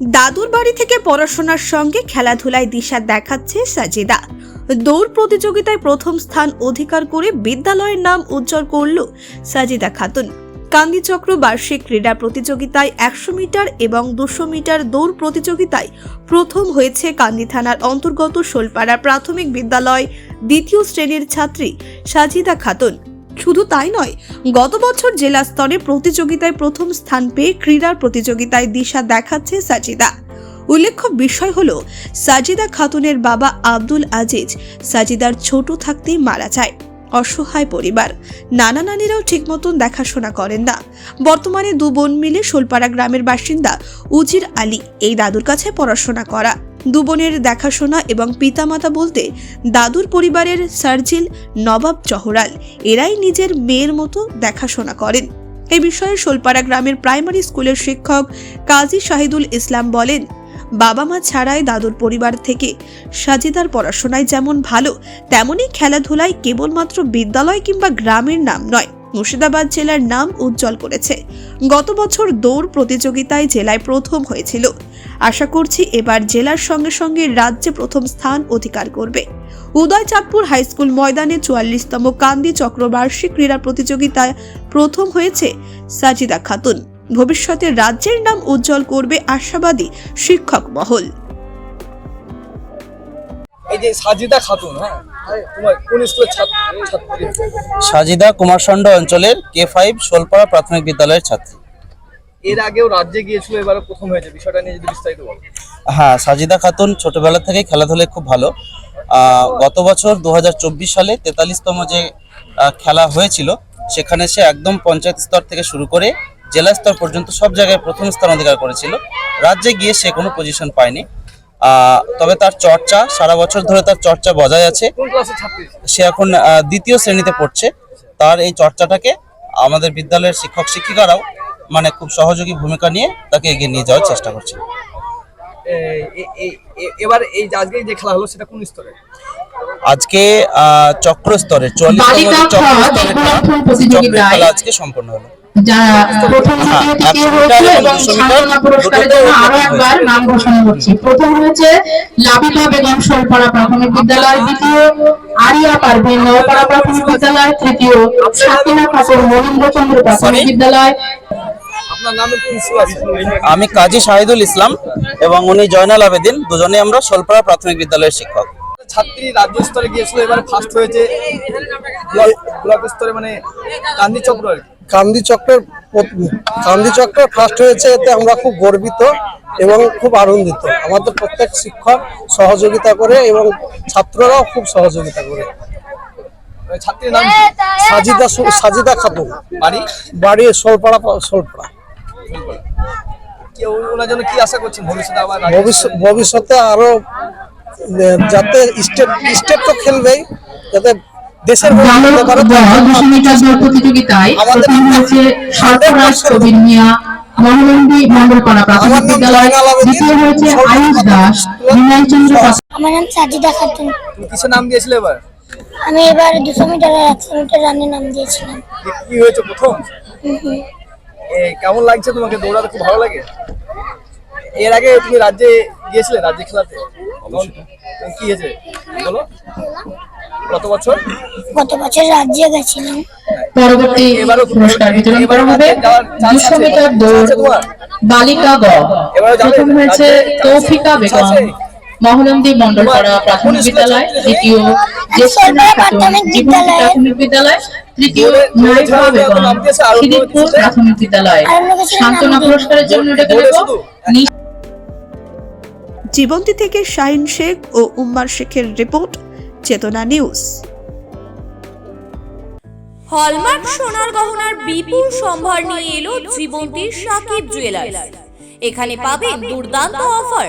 দাদুর বাড়ি থেকে পড়াশোনার সঙ্গে খেলাধুলায় দিশা দেখাচ্ছে সাজিদা। দৌড় প্রতিযোগিতায় প্রথম স্থান অধিকার করে বিদ্যালয়ের নাম উজ্জ্বল করল সাজিদা খাতুন। কান্দিচক্র বার্ষিক ক্রীড়া প্রতিযোগিতায় একশো মিটার এবং দুশো মিটার দৌড় প্রতিযোগিতায় প্রথম হয়েছে কান্দি থানার অন্তর্গত শোলপাড়া প্রাথমিক বিদ্যালয় দ্বিতীয় শ্রেণির ছাত্রী সাজিদা খাতুন। শুধু তাই নয়, গত বছর জেলা স্তরে প্রতিযোগিতায় প্রথম স্থান পেয়ে ক্রীড়ার প্রতিযোগিতায় দিশা দেখাচ্ছে সাজিদা। উল্লেখ্য বিষয় হলো, সাজিদা খাতুনের বাবা আব্দুল আজিজ সাজিদার ছোট থাকতেই মারা যায়। অসহায় পরিবার। নানা নানিরাও ঠিক মতন দেখাশোনা করেন না। বর্তমানে দু বোন মিলে শোলপাড়া গ্রামের বাসিন্দা উজির আলী এই দাদুর কাছে পড়াশোনা করা। দু বোনের দেখাশোনা এবং পিতামাতা বলতে দাদুর পরিবারের সার্জিল নবাব চহরাল। এরাই নিজের মেয়ের মতো দেখাশোনা করেন। এ বিষয়ে শোলপাড়া গ্রামের প্রাইমারি স্কুলের শিক্ষক কাজী শাহিদুল ইসলাম বলেন, বাবা মা ছাড়াই দাদুর পরিবার থেকে সাজিদার পড়াশোনায় যেমন ভালো, তেমনই খেলাধুলায় কেবলমাত্র বিদ্যালয় কিংবা গ্রামের নাম নয়, মুর্শিদাবাদ জেলার নাম উজ্জ্বল করেছে। গত বছর দৌড় প্রতিযোগিতায় জেলায় প্রথম হয়েছিল। আশা করছি এবার জেলার সঙ্গে সঙ্গে রাজ্যে প্রথম স্থান অধিকার করবে। উদয় উদয়চাঁদপুর হাইস্কুল ময়দানে চুয়াল্লিশতম কান্দি চক্রবার্ষিক ক্রীড়া প্রতিযোগিতায় প্রথম হয়েছে সাজিদা খাতুন। ভবিষ্যতে রাজ্যের নাম উজ্জ্বল করবে আশাবাদী শিক্ষক মহল। এই যে সাজিদা খাতুন হ্যাঁ? তোমার কোন স্কুলের ছাত্র ছাত্রী? সাজিদা কুমারষণ্ড অঞ্চলের কে ফাইভ শোলপাড়া প্রাথমিক বিদ্যালয়ের ছাত্রী। এর আগেও রাজ্যে গিয়েছিল এবারে প্রথম হয়েছে। বিষয়টা নিয়ে যদি বিস্তারিত বলো। হ্যাঁ সাজিদা খাতুন ছোটবেলা থেকে খেলাধুলায় খুব ভালো। গত বছর দু হাজার চব্বিশ সালে তেতাল্লিশতম যে খেলা হয়েছিল সেখানে সে একদম পঞ্চায়েত স্তর থেকে শুরু করে জেলা স্তর পর্যন্ত সব জায়গায় প্রথম স্থান অধিকার করেছিল। রাজ্যে গিয়ে সে কোনো পজিশন পায়নি। তবে তার চর্চা সারা বছর ধরে তার চর্চা বজায় আছে। সে এখন দ্বিতীয় শ্রেণীতে পড়ছে। তার এই চর্চাটাকে আমাদের বিদ্যালয়ের শিক্ষক শিক্ষিকারাও মানে খুব সহযোগী ভূমিকা নিয়ে তাকে এগিয়ে নিয়ে যাওয়ার চেষ্টা করছে। এবার এই আজকে যে খেলা হলো সেটা কোন স্তরে? আজকে চক্র স্তরে খেলা আজকে সম্পন্ন হলো। প্রথম হ্যাঁ, হয়েছে? লাবিবা বেগম প্রাথমিক বিদ্যালয় দ্বিতীয় আরিয়া পারভিন নওপাড়া প্রাথমিক বিদ্যালয় তৃতীয় সাকিনা খাতুন মহেন্দ্রচন্দ্র প্রাথমিক বিদ্যালয় আপনার নামে প্রিন্সিপাল আছে আমি কাজী শাহিদুল ইসলাম এবং উনি জয়নাল আবেদিন দুজনে আমরা শোলপাড়া প্রাথমিক বিদ্যালয়ের শিক্ষক। ছাত্রী রাজ্য স্তরে গিয়েছিল এবারে ফার্স্ট হয়েছে ব্লক স্তরে মানে গান্ধী চক্র কান্দি চক্রের কান্দি চক্রের ফার্স্ট হয়েছে এতে আমরা খুব গর্বিত এবং খুব আনন্দিত। আমাদের প্রত্যেক শিক্ষক সহযোগিতা করে এবং ছাত্ররাও খুব সহযোগিতা করে। মানে ছাত্রীর নাম সাজিদা সাজিদা খাতুন। বাড়ি? বাড়ি সোলপাড়া সোলপাড়া। কি আশা করছেন? ভবিষ্যতে আবার রাজ্য ভবিষ্যতে আরও যাতে স্টেপ তো খেলবেই যাতে দেশের প্রতিযোগিতায় আমার নাম সাজিদা খাতুন। দিয়েছিলে এবার? আমি এবার দুশো মিটার আর একশো মিটার রানের নাম দিয়েছিলাম। কি- হয়েছে প্রথম? কেমন লাগছে তোমাকে? দৌড়াতে খুব ভালো লাগে? এর আগে তুমি রাজ্যে গিয়েছিলে রাজ্যে খেলাতে? কি হয়েছে? বলো। গত বছর? গত বছর রাজ্যে গেছিলাম। পরবর্তী এবারও পুরস্কার বিতরণ করা হবে দুশো মিটার দৌড় তোমার? বালিকা গ। এবারে প্রথম হয়েছে তৌফিকা বেগম। মহানন্দী মন্ডলপাড়া প্রাথমিক বিদ্যালয় দ্বিতীয় প্রাথমিক বিদ্যালয়। প্রাথমিক বিদ্যালয় তৃতীয় ছাড়া বেগম? প্রাথমিক বিদ্যালয় সান্ত্বনা পুরস্কারের জন্য ডেকে নেব জীবন্তী থেকে শাহিন শেখ ও উম্মার শেখের রিপোর্ট চেতনা নিউজ হলমার্ক সোনার গহনার বিপুল সম্ভার নিয়ে এলো জীবন্তীর সাকিব জুয়েলার্স এখানে পাবেন দুর্দান্ত অফার